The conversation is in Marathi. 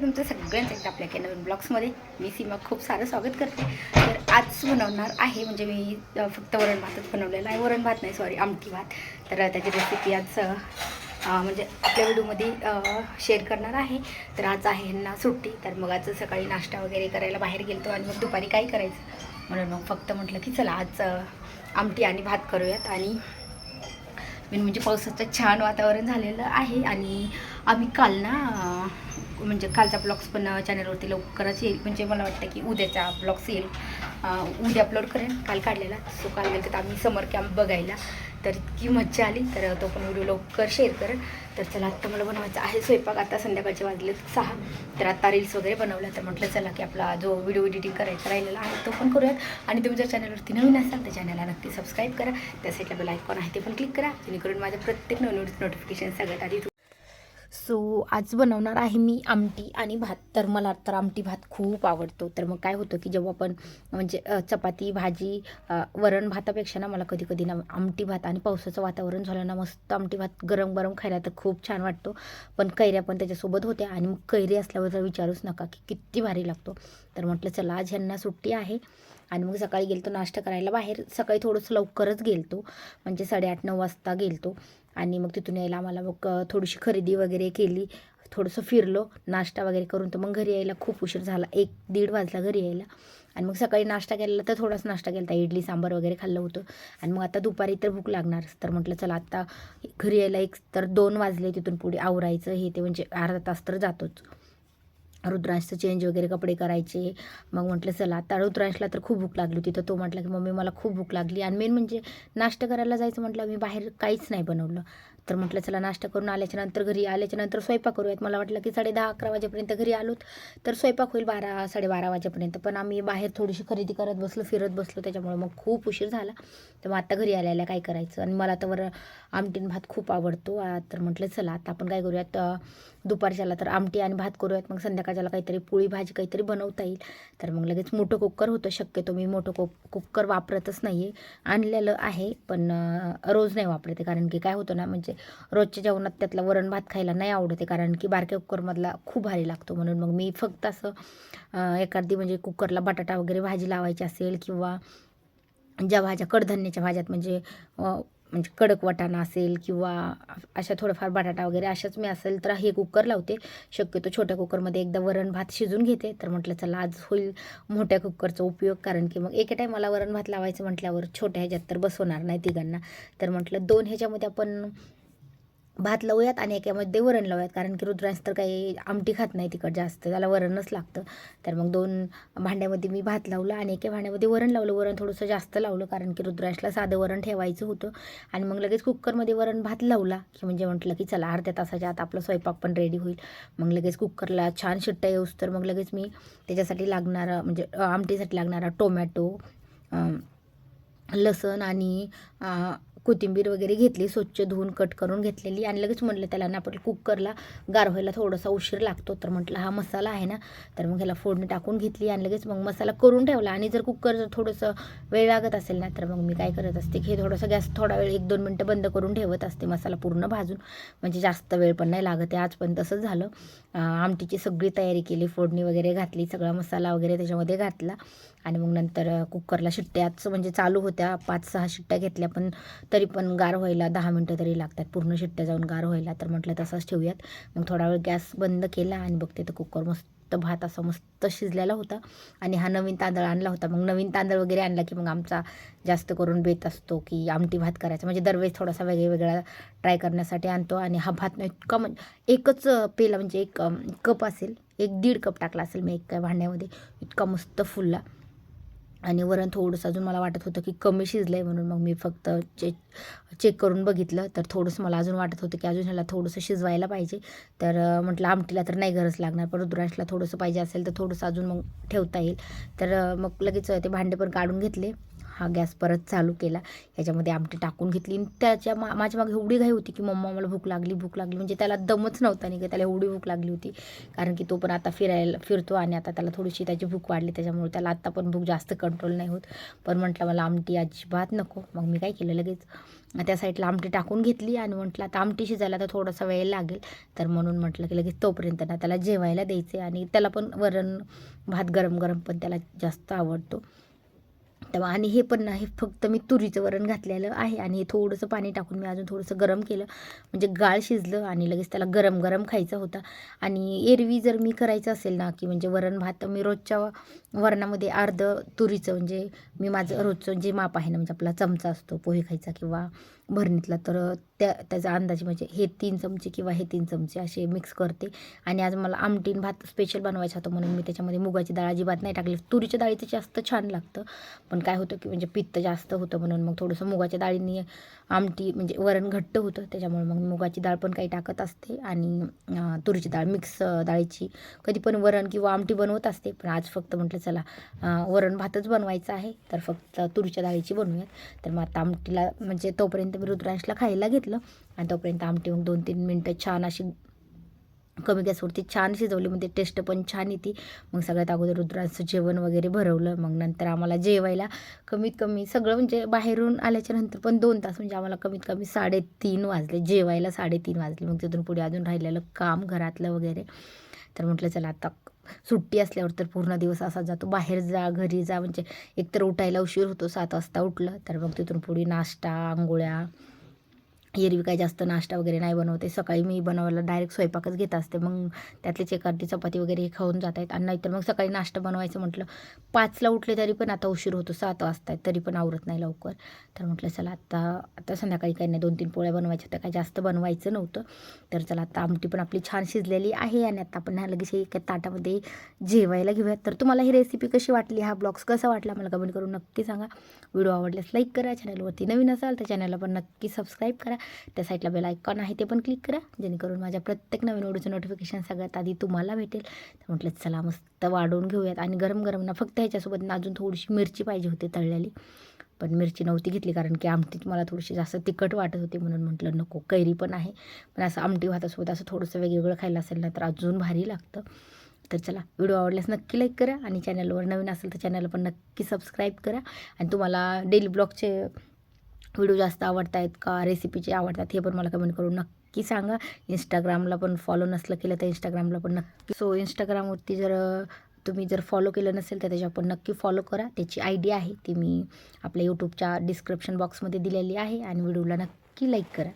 तुमचं सगळ्यांचं एकदा आपल्या काही नवीन ब्लॉग्समध्ये मी सीमा खूप सारं स्वागत करते. तर आज बनवणार आहे म्हणजे मी फक्त वरण भातच बनवलेला आहे. वरण भात नाही सॉरी आमटी भात. तर त्याची रेसिपी आज म्हणजे आपल्या व्हिडिओमध्ये शेअर करणार आहे. तर आज आहे ह्यांना सुट्टी तर मग आज सकाळी नाश्ता वगैरे करायला बाहेर गेलतो आणि मग दुपारी काय करायचं? म्हणून मग फक्त म्हटलं की चला आज आमटी आणि भात करूयात. आणि मेन म्हणजे पावसाचं छान वातावरण झालेलं आहे. आणि आम्ही काल ना म्हणजे कालचा ब्लॉग्स पण चॅनलवरती लवकरच येईल. म्हणजे मला वाटतं की उद्याचा ब्लॉग्स येईल. उद्या अपलोड करेन. काल काढलेला. सो काल गेलं तर आम्ही समर कॅम्प बघायला. तर इतकी मज्जा आली. तर तो पण व्हिडिओ लवकर शेअर करेन तर चला आत्ता मला बनवायचा आहे स्वयंपाक. आता संध्याकाळचे वाजले सहा. तर आता रील्स वगैरे बनवल्या. तर म्हटलं चला की आपला जो व्हिडिओ एडिटिंग करायचा राहिलेला आहे तो पण करूयात. आणि तुम्ही जर चॅनलवरती नवीन असाल तर चॅनलला नक्की सबस्क्राईब करा. त्या साईडला बेल आयकॉन आहे ते पण क्लिक करा. जेणेकरून माझ्या प्रत्येक नवीन नोटिफिकेशन सगळ्यात आधी सो आज बनवणार आहे मी आमटी आणि भात. तर मला तर आमटी भात खूप आवडतो. तर मग काय होतं की जेव्हा आपण म्हणजे चपाती भाजी वरण भातापेक्षा ना मला कधी कधी ना आमटी भात आणि पावसाचं वातावरण झालं ना मस्त आमटी भात गरम गरम खायला तर खूप छान वाटतो. पण कैऱ्या पण त्याच्यासोबत होत्या आणि मग कैरी असल्यावर तर विचारूच नका की किती भारी लागतो. तर म्हटलं चला आज ह्यांना सुट्टी आहे. आणि मग सकाळी गेलतो नाश्ता करायला. बाहेर सकाळी थोडंसं लवकरच गेलतो. म्हणजे साडेआठ नऊ वाजता गेलतो. आणि मग तिथून यायला आम्हाला मग थोडीशी खरेदी वगैरे केली. थोडंसं फिरलो नाश्ता वगैरे करून. तर मग घरी यायला खूप उशीर झाला. एक दीड वाजला घरी यायला. आणि मग सकाळी नाश्ता केलेला तर थोडासा नाश्ता केला इडली सांबार वगैरे खाल्लं होतं. आणि मग आता दुपारी तर भूक लागणार. तर म्हटलं चला आता घरी यायला एक तर दोन वाजले तिथून पुढे. आवरायचं हे ते म्हणजे अर्धा तास तर जातोच. रुद्रांशचं चेंज वगैरे कपडे करायचे. मग म्हटलं चला आता रुद्रांशला तर खूप भूक लागली होती. तर तो म्हटला की मम्मी मला खूप भूक लागली. आणि मेन म्हणजे नाश्ता करायला जायचं म्हटलं मी बाहेर काहीच नाही बनवलं. तर म्हटलं चला नाश्ता करून आल्याच्यानंतर घरी आल्याच्यानंतर स्वयंपाक करूयात. मला वाटलं की साडे दहा अकरा वाजेपर्यंत घरी आलोत तर स्वयंपाक होईल बारा साडेबारा वाजेपर्यंत. पण आम्ही बाहेर थोडीशी खरेदी करत बसलो फिरत बसलो त्याच्यामुळे मग खूप उशीर झाला. तर मग आता घरी आल्याला काय करायचं? आणि मला तर आमटीन भात खूप आवडतो. तर म्हटलं चला आता आपण काय करूयात? दुपारच्याला तर आमटी आणि भात करूयात मग संध्याकाळच्याला काहीतरी पोळी भाजी काहीतरी बनवता येईल. तर मग लगेच मोठं कुकर होतं शक्यतो. मी मोठं कुक कुकर वापरतच नाही आहे आणलेलं आहे पण रोज नाही वापरते. कारण की काय होतं ना म्हणजे रोजच्या जेवणात त्यातला वरण भात खायला नाही आवडते. कारण की बारक्या कुकरमधला खूप भारी लागतो. म्हणून मग मी फक्त असं एखादी म्हणजे कुकरला बटाटा वगैरे भाजी लावायची असेल किंवा ज्या भाज्या कडधान्याच्या भाज्यात म्हणजे म्हणजे कडक वाटाणा असेल किंवा अशा थोडंफार बटाटा वगैरे अशाच मी असेल तर हे कुकर लावते. शक्यतो छोट्या कुकरमध्ये एकदा वरण भात शिजून घेते. तर म्हटलं चला आज होईल मोठ्या कुकरचा उपयोग. कारण की मग एका टायमाला वरण भात लावायचं म्हटल्यावर छोट्या ह्याच्यात तर बसवणार नाही तिघांना. तर म्हटलं दोन ह्याच्यामध्ये आपण भात लावूयात आणि एकामध्ये वरण लावूयात. कारण की रुद्रांश तर काही आमटी खात नाही तिकड जास्त. त्याला वरणच लागतं. तर मग दोन भांड्यामध्ये मी भात लावलं आणि एका भांड्यामध्ये वरण लावलं. वरण थोडंसं जास्त लावलं कारण की रुद्रांशला साधं वरण ठेवायचं होतं. आणि मग लगेच कुकरमध्ये वरण भात लावला की म्हणजे म्हटलं की चला अर्ध्या तासाच्या आत आपलं स्वयंपाक पण रेडी होईल. मग लगेच कुकरला छान शिट्टा येऊस तर मग लगेच मी त्याच्यासाठी लागणारा म्हणजे आमटीसाठी लागणारा टोमॅटो लसण आणि कोथिंबीर वगैरे घेतली स्वच्छ धुवून कट करून घेतलेली आणि लगेच म्हटलं त्याला ना आपण कुकरला गार व्हायला थोडासा उशीर लागतो. तर म्हटलं हा मसाला आहे ना तर मग ह्याला फोडणी टाकून घेतली आणि लगेच मग मसाला करून ठेवला. आणि जर कुकर जर थोडंसं वेळ लागत असेल ना तर मग मी काय करत असते की हे थोडंसं गॅस थोडा वेळ एक दोन मिनटं बंद करून ठेवत असते मसाला पूर्ण भाजून. म्हणजे जास्त वेळ पण नाही लागत आहे. आज पण तसंच झालं. आमटीची सगळी तयारी केली फोडणी वगैरे घातली सगळा मसाला वगैरे त्याच्यामध्ये घातला. आणि मग नंतर कुकरला शिट्ट्याच म्हणजे चालू होत्या पाच सहा शिट्ट्या घेतल्या. पण तरी तरी पण गार व्हायला दहा मिनटं तरी लागतात. पूर्ण शिट्ट्या जाऊन गार व्हायला तर म्हटलं तसंच ठेवूयात. मग थोडा वेळ गॅस बंद केला आणि बघते तर कुकर मस्त भात असा मस्त शिजलेला होता. आणि हा नवीन तांदळ आणला होता. मग नवीन तांदळ वगैरे आणला की मग आमचा जास्त करून बेत असतो की आमटी भात करायचा. म्हणजे दरवेळेस थोडासा वेगळा वेगळा ट्राय करण्यासाठी आणतो. आणि हा भात इतका म्हणजे एकच पेला म्हणजे एक कप असेल. एक दीड कप टाकला असेल मी एका भांड्यामध्ये. इतका मस्त फुलला. आणि वरण थोडंसं अजून मला वाटत होतं की कमी शिजलं आहे म्हणून मग मी फक्त चेक चेक करून बघितलं. तर थोडंसं मला अजून वाटत होतं की अजून ह्याला थोडंसं शिजवायला पाहिजे. तर म्हटलं आमटीला तर नाही गरज लागणार. पण रुद्राशला थोडंसं पाहिजे असेल तर थोडंसं अजून मग ठेवता येईल. तर मग लगेच ते भांडे पण काढून घेतले. हा गॅस परत चालू केला. ह्याच्यामध्ये आमटी टाकून घेतली. आणि त्याच्या मा माझ्या मागे एवढी घाई होती की मम्मा मला भूक लागली भूक लागली. म्हणजे त्याला दमच नव्हता नाही का त्याला एवढी भूक लागली होती. कारण की तो पण आता फिरायला फिरतो आणि आता त्याला थोडीशी त्याची भूक वाढली. त्याच्यामुळे त्याला आत्ता पण भूक जास्त कंट्रोल नाही होत. पण म्हटलं मला आमटी अजिबात नको. मग मी काय केलं लगेच. त्या साईडला आमटी टाकून घेतली आणि म्हटलं आता आमटी शिजायला तर थोडासा वेळ लागेल. तर म्हणून म्हटलं की लगेच तोपर्यंत ना त्याला जेवायला द्यायचे आणि त्याला पण वरण भात गरम गरम पण त्याला जास्त आवडतो. तेव्हा आणि हे पण नाही फक्त मी तुरीचं वरण घातलेलं आहे आणि हे थोडंसं पाणी टाकून मी अजून थोडंसं गरम केलं. म्हणजे गाळ शिजलं आणि लगेच त्याला गरम गरम खायचा होता. आणि एरवी जर मी करायचं असेल ना की म्हणजे वरण भात तर मी रोजच्या वरणामध्ये अर्ध तुरीचं म्हणजे मी माझं रोजचं जे माप आहे ना म्हणजे आपला चमचा असतो पोहे खायचा किंवा भरणीतला तर त्या त्याचा अंदाजे म्हणजे हे तीन चमचे किंवा हे तीन चमचे असे मिक्स करते. आणि आज मला आमटीन भात स्पेशल बनवायचा होता म्हणून मी त्याच्यामध्ये मुगाची डाळ अजिबात नाही टाकली. तुरीच्या डाळीचं जास्त छान लागतं पण काय होतं की म्हणजे पित्त जास्त होतं म्हणून मग थोडंसं मुगाच्या डाळीने आमटी म्हणजे वरण घट्ट होतं त्याच्यामुळे मग मुगाची डाळ पण काही टाकत असते. आणि तुरीची डाळ मिक्स डाळीची. कधी पण वरण किंवा आमटी बनवत असते पण आज फक्त म्हटलं चला वरण भातच बनवायचं आहे तर फक्त तुरीच्या डाळीची बनवूयात. तर मग आता आमटीला म्हणजे तोपर्यंत मी रुद्रांशला खायला घेतलं आणि तोपर्यंत आमटी मग दोन तीन मिनटं छान अशी कमी गॅसवरती छान शिजवली. म्हणजे टेस्ट पण छान येते. मग सगळ्यात अगोदर रुद्रांचं जेवण वगैरे भरवलं. मग नंतर आम्हाला जेवायला कमीत कमी सगळं म्हणजे बाहेरून आल्याच्यानंतर पण दोन तास म्हणजे आम्हाला कमीत कमी साडेतीन वाजले. जेवायला साडेतीन वाजले. मग तिथून पुढे अजून राहिलेलं काम घरातलं वगैरे. तर म्हटलं चला आता सुट्टी असल्यावर तर पूर्ण दिवस असा जातो. बाहेर जा घरी जा म्हणजे एकतर उठायला उशीर होतो सात वाजता उठलं तर मग तिथून पुढे नाश्ता आंघोळ्या एरवी काय जास्त नाश्ता वगैरे नाही बनवते. सकाळी मी बनवायला डायरेक्ट स्वयंपाकच घेत असते. मग त्यातलीच एखादी चपाती वगैरे हे खाऊन जात आहेत आणि नाहीतर मग सकाळी नाश्ता बनवायचं म्हटलं पाचला उठले तरी पण आता उशीर होतो सात वाजता आहेत तरी पण आवरत नाही लवकर. तर म्हटलं चला आता आता संध्याकाळी काही नाही दोन तीन पोळ्या बनवायच्या होत्या. काय जास्त बनवायचं नव्हतं. तर चला आता आमटी पण आपली छान शिजलेली आहे आणि आता आपण ह्या लगेच एका ताटामध्ये जेवायला घेऊयात. तर तुम्हाला ही रेसिपी कशी वाटली हा ब्लॉग्स कसा वाटला मला कमेंट करून नक्की सांगा. व्हिडिओ आवडल्यास लाईक करा चॅनलवरती नवीन असाल तर चॅनलला पण नक्की सबस्क्राईब करा. त्या साईडला बेल आयकॉन आहे ते पण क्लिक करा. जेणेकरून माझ्या प्रत्येक नवीन व्हिडिओचं नोटिफिकेशन सगळ्यात आधी तुम्हाला भेटेल. तर म्हटलं चला मस्त वाढवून घेऊयात. आणि गरम गरम ना फक्त ह्याच्यासोबत ना अजून थोडीशी मिरची पाहिजे होती तळलेली. पण मिरची नव्हती घेतली कारण की आमटीत मला थोडीशी जास्त तिखट वाटत होती म्हणून म्हटलं नको कैरी पण आहे. पण असं आमटी भातासोबत असं थोडंसं वेगवेगळं खायला असेल ना तर अजून भारी लागतं. तर चला व्हिडिओ आवडल्यास नक्की लाईक करा. आणि चॅनलवर नवीन असेल तर चॅनलला पण नक्की सबस्क्राईब करा. आणि तुम्हाला डेली ब्लॉगचे व्हिडिओ जास्त आवडत आहेत का? रेसिपीचे आवडतात हे पण मला कमेंट करून नक्की सांगा. इंस्टाग्रामला पण फॉलो नसलं केलं तर इंस्टाग्रामला पण नक्की. सो इंस्टाग्रामवरती जर तुम्ही जर फॉलो केलं नसेल तर त्याच्यावर पण नक्की फॉलो करा. त्याची आय डी आहे ती मी आपल्या यूट्यूबच्या डिस्क्रिप्शन बॉक्समध्ये दिलेली आहे आणि व्हिडिओला नक्की लाईक करा.